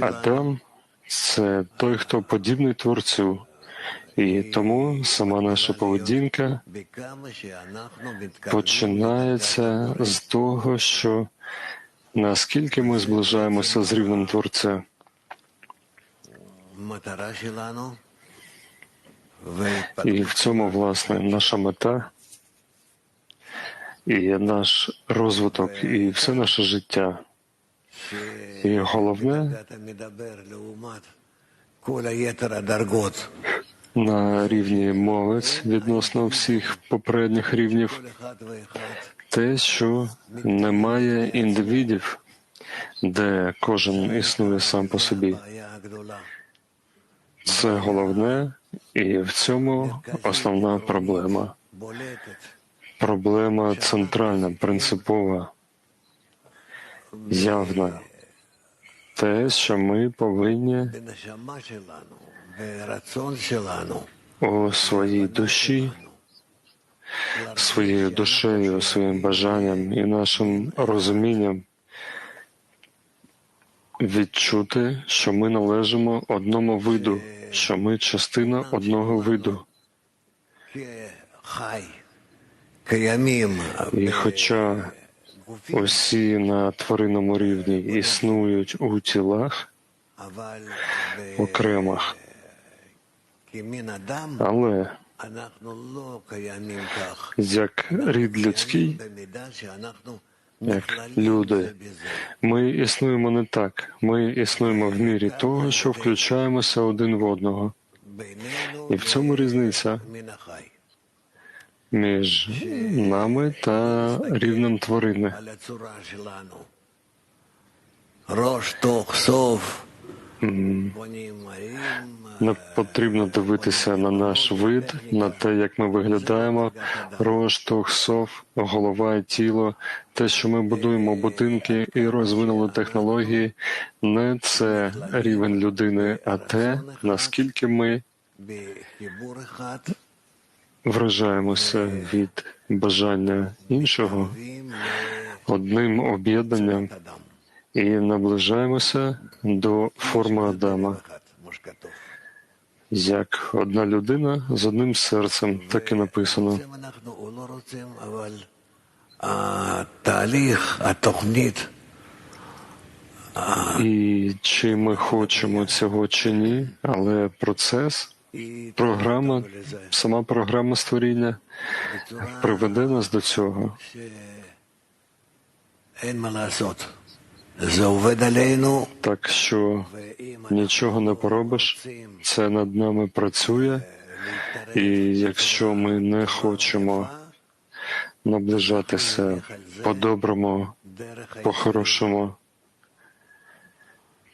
Адам це той, хто подібний творцю, і тому сама наша поведінка починається з того, що наскільки ми зближаємося з рівнем творця. І в цьому, власне, наша мета і наш розвиток, і все наше життя. І головне на рівні мовець відносно всіх попередніх рівнів, те, що немає індивідів, де кожен існує сам по собі. Це головне, і в цьому основна проблема. Проблема центральна, принципова, явна. Те, що ми повинні у своїй душі, своєю душею, своїм бажанням і нашим розумінням відчути, що ми належимо одному виду, що ми частина одного виду. І хоча усі на тваринному рівні існують у тілах окремих, але як рід людський, як люди, ми існуємо не так. Ми існуємо в мірі того, що включаємося один в одного. І в цьому різниця між нами та рівнем тварини. Не потрібно дивитися на наш вид, на те, як ми виглядаємо, роштовх, сов, голова і тіло, те, що ми будуємо будинки і розвинули технології, не це рівень людини, а те, наскільки ми вражаємося від бажання іншого одним об'єднанням і наближаємося до форми Адама. Як одна людина з одним серцем, так і написано. І чи ми хочемо цього чи ні, але процес, програма, сама програма створіння приведе нас до цього. Так що нічого не поробиш, це над нами працює, і якщо ми не хочемо наближатися по-доброму, по-хорошому,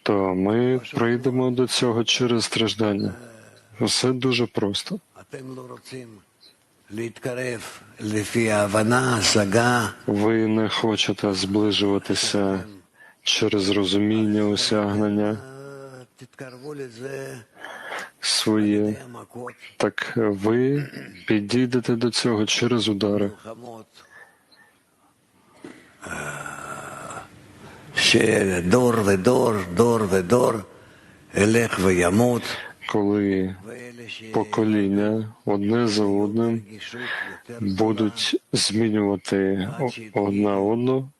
то ми прийдемо до цього через страждання. Все дуже просто. Ви не хочете зближуватися через розуміння, осягнення своє. Так ви підійдете до цього через удари. Дор ведор, дор ведор, елех веямут коли покоління одне за одним будуть змінювати одна одну,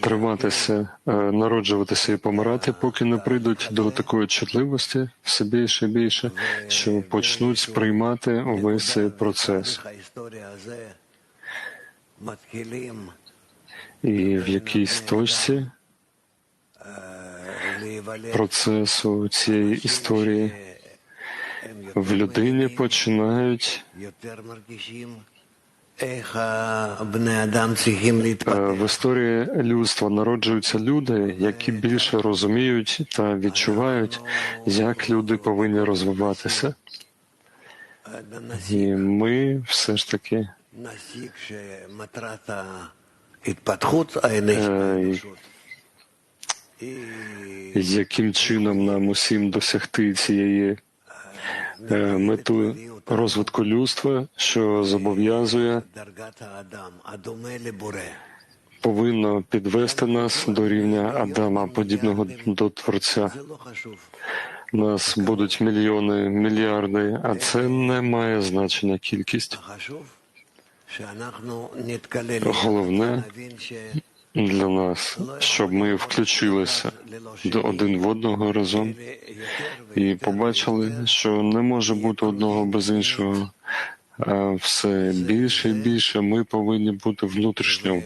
триматися, е, народжуватися і помирати, поки не прийдуть до такої чутливості все більше і більше, що почнуть сприймати увесь цей процес. І в якійсь точці процесу цієї історії в людині починають е, в історії людства народжуються люди, які більше розуміють та відчувають, як люди повинні розвиватися. І ми все ж таки яким чином нам усім досягти цієї е, мету розвитку людства, що зобов'язує повинно підвести нас до рівня Адама, подібного до Творця. Нас будуть мільйони, мільярди, а це не має значення кількість. Головне, для нас, щоб ми включилися до один в одного разом і побачили, що не може бути одного без іншого. А все більше і більше ми повинні бути внутрішньо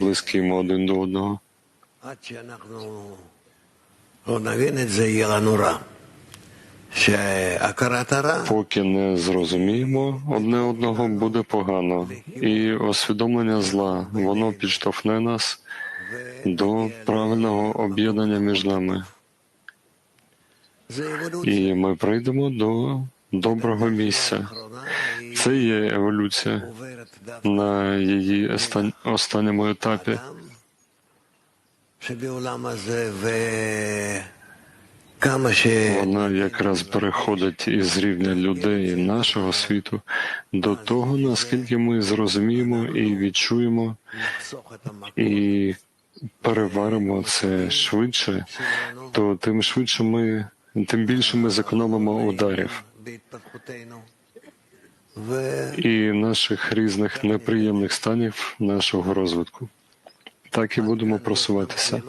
близькими один до одного. Поки не зрозуміємо одне одного, буде погано, і усвідомлення зла воно підштовхне нас до правильного об'єднання між нами. І ми прийдемо до доброго місця. Це є еволюція на її останньому етапі. Вона якраз переходить із рівня людей нашого світу до того, наскільки ми зрозуміємо і відчуємо і переваримо це швидше, то тим швидше ми, тим більше ми зекономимо ударів і наших різних неприємних станів нашого розвитку. Так і будемо просуватися.